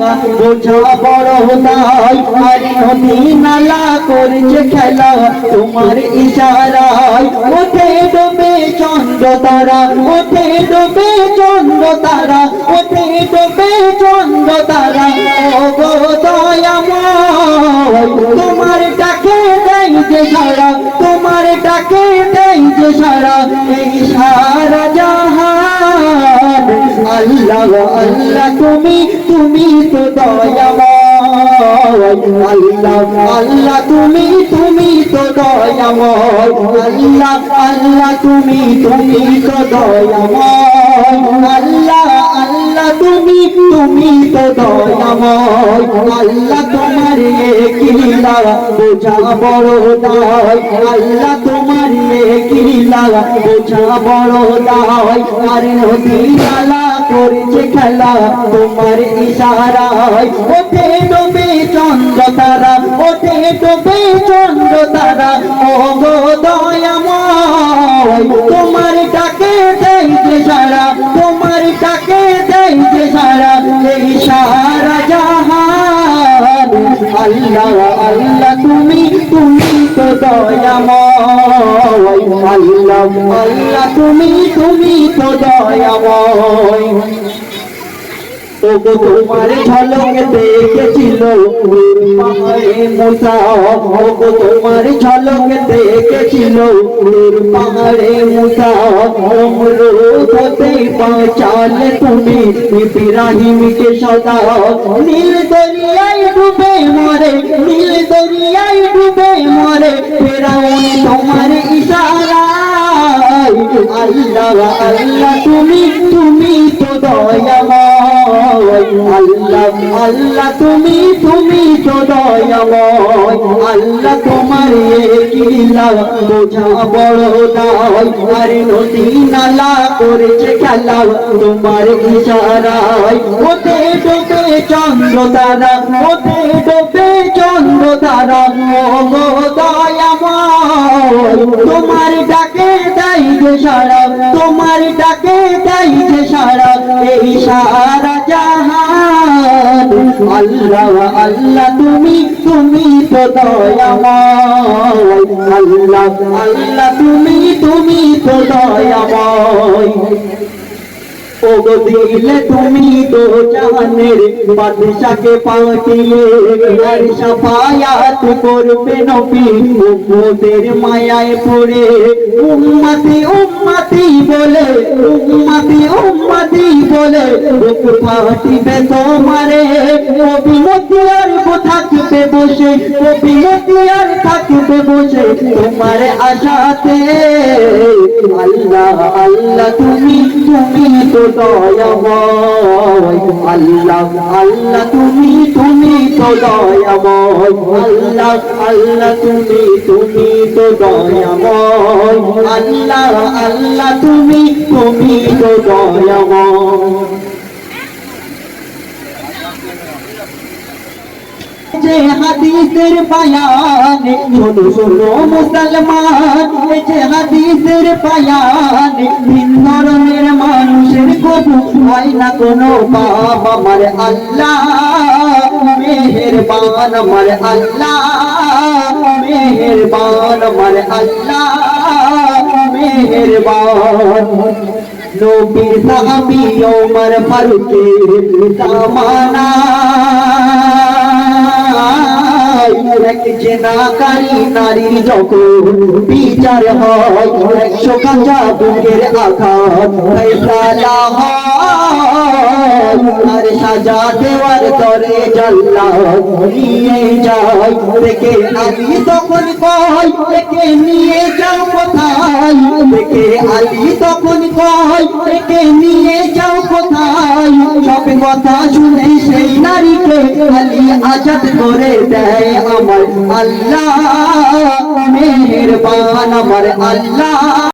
বোঝা বড় দায় আর করছে খেলা। তোমার ইশারায় ডোবে চন্দ্র তারা, ওঠে ডোবে চন্দ্র তারা, ওঠে ডোবে চন্দ্র তারা। ও তোমার ডাকে দেয় যে সারা, তোমার ডাকে দেয় যে সারা। এই সারা আল্লাহ তুমি তুমি তো দয়াময়। আল্লাহ আল্লাহ তুমি তুমি তো দয়াময়। আল্লাহ আল্লাহ, তুমি তুমি তো দয়াময়। আল্লাহ আল্লাহ, তুমি তুমি তো দয়াময়। আল্লাহ, তোমার কিলা বোঝা বড় দায়। আল্লাহ, তোমার কিলা বোঝা বড় দায়। আর নদী নালা করছে খেলা, তোমার ইশারায়। ওঠে ডোবে চন্দ্র তারা ওঠে ডোবে চন্দ্র তারা ও গো দয়াময়, তোমার ডাকে সারা, তোমার ডাকে সারা। এই সারা জাহান, আল্লাহ তুমি তুমি তো দয়াময়। তোমার ঝলক দেখেছিল মোসা ওগো তোমার ঝলক দেখেছিল পাহাড়ে মোসা অমরুদ হতে বাঁচালে তুমি ইব্রাহিমকে সদা নীল দরিয়ায় ডুবে মরে। নীল আল্লাহ আল্লাহ তুমি তুমি তো দয়াময় আল্লাহ আল্লাহ তুমি তুমি তো দয়াময় আল্লাহ তোমার কিলা বোঝা বড় দায় আর নদী নালা করেছে খেলা তোমার ইশারায় ওতে ডোবে চন্দ্র তারা ওতে ডোবে চন্দ্র তারা ও দয়াময় তোমার ডাকে যে সারা, তোমার ডাকে তাই যে সারা, এই সারা জাহান। আল্লাহ আল্লাহ, তুমি তুমি তো দয়াময়। আল্লাহ আল্লাহ, তুমি তুমি তো দয়াময়। ওগো দিলে তুমি তো জাহানের বাদশাকে পাঠিয়ে আর সাফায়াত করবে নবী উম্মতের মায়ায় পড়ে। কবি মতিয়ার থাকবে বসে কবি মতিয়ার থাকবে বসে। তোমার আশাতে আল্লাহ আল্লাহ তুমি তুমি তো দয়াময়। আল্লাহ আল্লাহ তুমি তুমি তো দয়াময়। আল্লাহ আল্লাহ তুমি তুমি তো দয়াময়। আল্লাহ আল্লাহ তুমি তুমি তো দয়াময়। যে হাদিসের বায়ান শোনো শোনো মুসলমান যে হাদিসের বায়ান ভিন ধরনের মানুষের কবু হয় না কোনো পাপ আমার আল্লাহ, মেহেরবান আমার আল্লাহ, মেহেরবান আমার আল্লাহ, মেহেরবান। নবী সাহাবী ওমর ফারুকের জামানা। যখন বিচার হয় একশো কাঁচা বুকের আঘাত। সাজা দেওয়ার তরে জাল্লা নিয়ে যায়। দেখে আলী তখন কয় দেখে নিয়ে যাও কোথায়? দেখে আলী তখন কয় দেখে নিয়ে যাও কোথায়? সব কথা শুনে সেই আলী আজাদ করে দেয় আমার আল্লাহ। মেহেরবান আমার আল্লাহ।